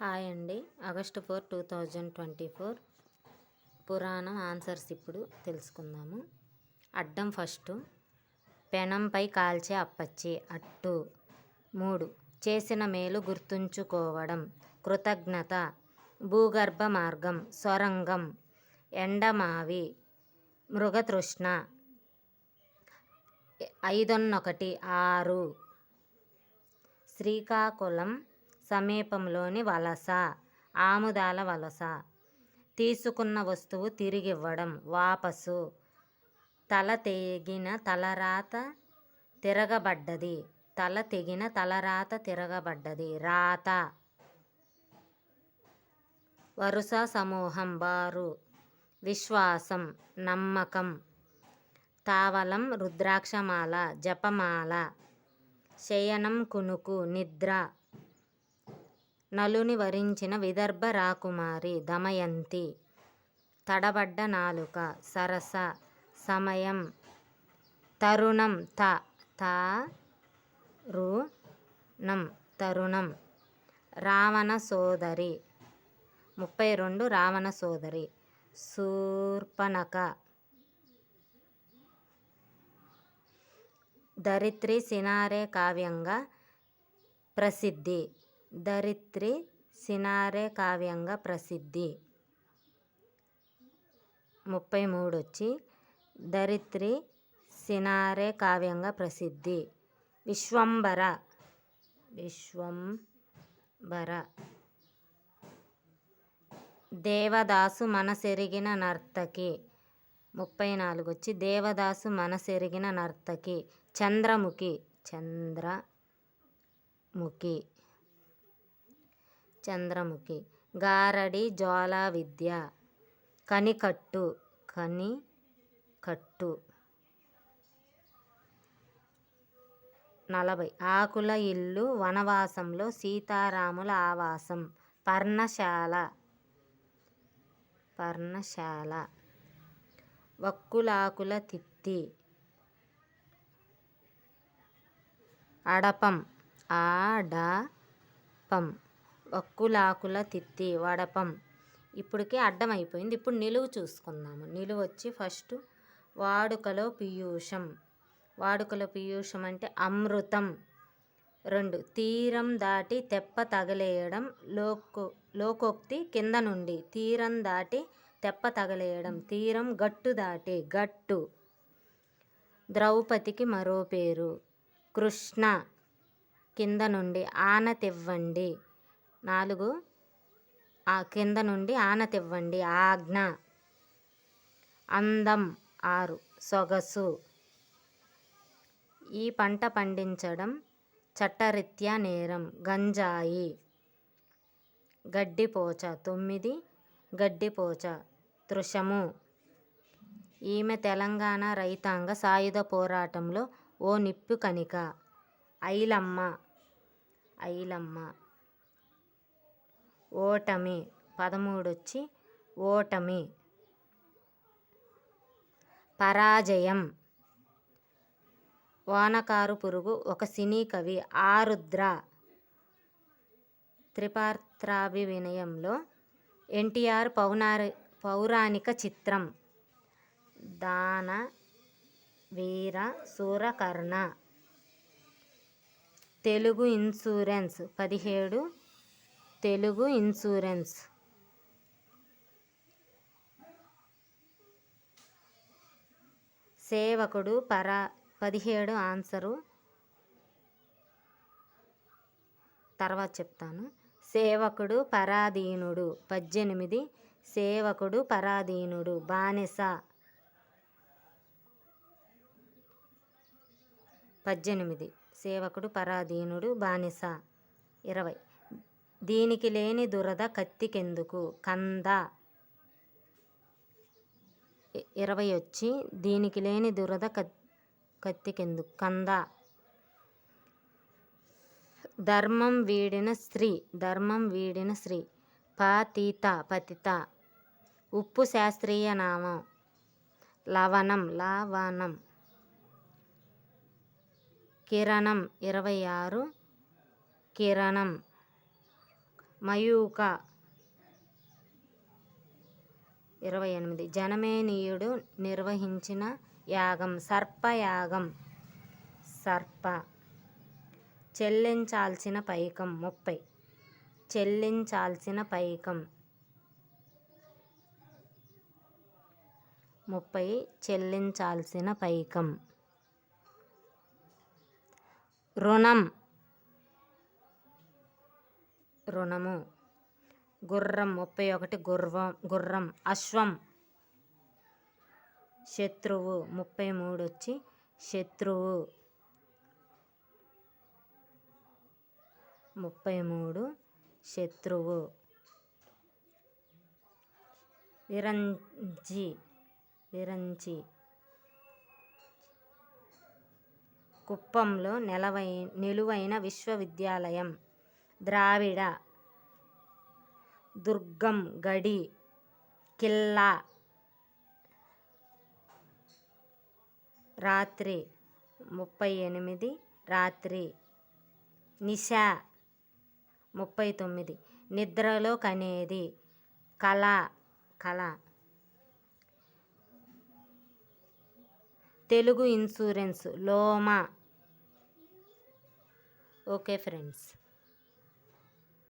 Hi అండి. August four two thousand twenty four. పురాణం answers ఇప్పుడు తెలుసుకుందాము. అడ్డం ఫస్ట్. పెనంపై కాల్చే అప్పచ్చి. అట్టు. మూడు. చేసిన మేలు గుర్తుంచుకోవడం. కృతజ్ఞత. భూగర్భ మార్గం. సొరంగం. ఎండమావి. మృగతృష్ణ. ఐదొన్నొకటి ఆరు. శ్రీకాకుళం. సమీపంలోని వలస ఆముదాల వలస. తీసుకున్న వస్తువు తిరిగివ్వడం వాపసు. తల తెగిన తలరాత తిరగబడ్డది. తల తెగిన తలరాత తిరగబడ్డది. రాత. వరుస సమూహం బారు. విశ్వాసం నమ్మకం. తావలం రుద్రాక్షమాల జపమాల. శయనం కునుకు నిద్ర. నలుని వరించిన విదర్భ రాకుమారి దమయంతి. తడబడ్డ నాలుక సరస సమయం తరుణం త తా రుణం తరుణం. రావణ సోదరి. ముప్పై రెండు రావణ సోదరి. శూర్పణక. దరిత్రి సినారే కావ్యంగా ప్రసిద్ధి. ధరిత్రి సినారే కావ్యంగా ప్రసిద్ధి. ముప్పై మూడు వచ్చి ధరిత్రి సినారే కావ్యంగా ప్రసిద్ధి. విశ్వంబర విశ్వంబర. దేవదాసు మనసెరిగిన నర్తకి. ముప్పై నాలుగు వచ్చి దేవదాసు మనసెరిగిన నర్తకి. చంద్రముఖి చంద్రముఖి. చంద్రముఖి. గారడి జ్వాల విద్య. కనికట్టు. కని కట్టు నలభై. ఆకుల ఇల్లు వనవాసంలో సీతారాముల ఆవాసం. పర్ణశాల. పర్ణశాల. వక్కులాకుల తిత్తి. అడపం. ఆడపం. వక్కులాకుల తిత్తి వడపం. ఇప్పటికే అడ్డం అయిపోయింది ఇప్పుడు నిలువు చూసుకుందాము. నిలువు వచ్చి ఫస్ట్ వాడుకలో పీయూషం. వాడుకలో పీయూషం అంటే అమృతం. రెండు తీరం దాటి తెప్ప తగలేయడం లోకో లోకోక్తి కింద నుండి. తీరం దాటి తెప్ప తగలేయడం. తీరం గట్టు దాటి గట్టు. ద్రౌపదికి మరో పేరు. కృష్ణ కింద నుండి ఆనతివ్వండి నాలుగు. ఆ కింద నుండి ఆనతివ్వండి ఆజ్ఞ. అందం. ఆరు. సొగసు. ఈ పంట పండించడం చట్టరీత్యా నేరం. గంజాయి. గడ్డిపోచ. తొమ్మిది. గడ్డిపోచ. తృషము. ఈమె తెలంగాణ రైతాంగ సాయుధ పోరాటంలో ఓ నిప్పు కణిక. ఐలమ్మ. ఐలమ్మ. ఓటమి. పదమూడు వచ్చి ఓటమి. పరాజయం. వానకారు పురుగు ఒక సినీ కవి ఆరుద్ర. త్రిపాత్రాభివినయంలో ఎన్టీఆర్ పౌనారి పౌరాణిక చిత్రం. దాన వీర సూరకర్ణ. తెలుగు ఇన్సూరెన్స్ పదిహేడు తెలుగు ఇన్సూరెన్స్. సేవకుడు పరా పదిహేడు ఆన్సరు. తర్వాత చెప్తాను. సేవకుడు పరాధీనుడు. పద్దెనిమిది. సేవకుడు పరాధీనుడు. బానిస. పద్దెనిమిది. సేవకుడు పరాధీనుడు. బానిస. ఇరవై. దీనికి లేని దురద కత్తికెందుకు? కంద. ఇరవై వచ్చి దీనికి లేని దురద కత్తికెందుకు? కంద. ధర్మం వీడిన స్త్రీ ధర్మం వీడిన స్త్రీ. పతిత పతిత. ఉప్పు శాస్త్రీయ నామం. లవణం లవణం. కిరణం ఇరవై ఆరు. కిరణం. మయూక. ఇరవై ఎనిమిది. జనమేనీయుడు నిర్వహించిన యాగం సర్పయాగం. సర్ప. చెల్లించాల్సిన పైకం ముప్పై. చెల్లించాల్సిన పైకం. ముప్పై. చెల్లించాల్సిన పైకం. రుణం. రుణము. గుర్రం ముప్పై ఒకటి గుర్రం గుర్రం అశ్వం. శత్రువు ముప్పై మూడు వచ్చి శత్రువు ముప్పై మూడు శత్రువు విరంజి విరంజి కుప్పంలో నెలవై నిలువైన విశ్వవిద్యాలయం. ద్రావిడ దుర్గం గడి కిల్లా రాత్రి ముప్పై ఎనిమిది రాత్రి నిశా ముప్పై తొమ్మిది. నిద్రలో కనేది కళ కళ. Telugu insurance Loma. Okay friends.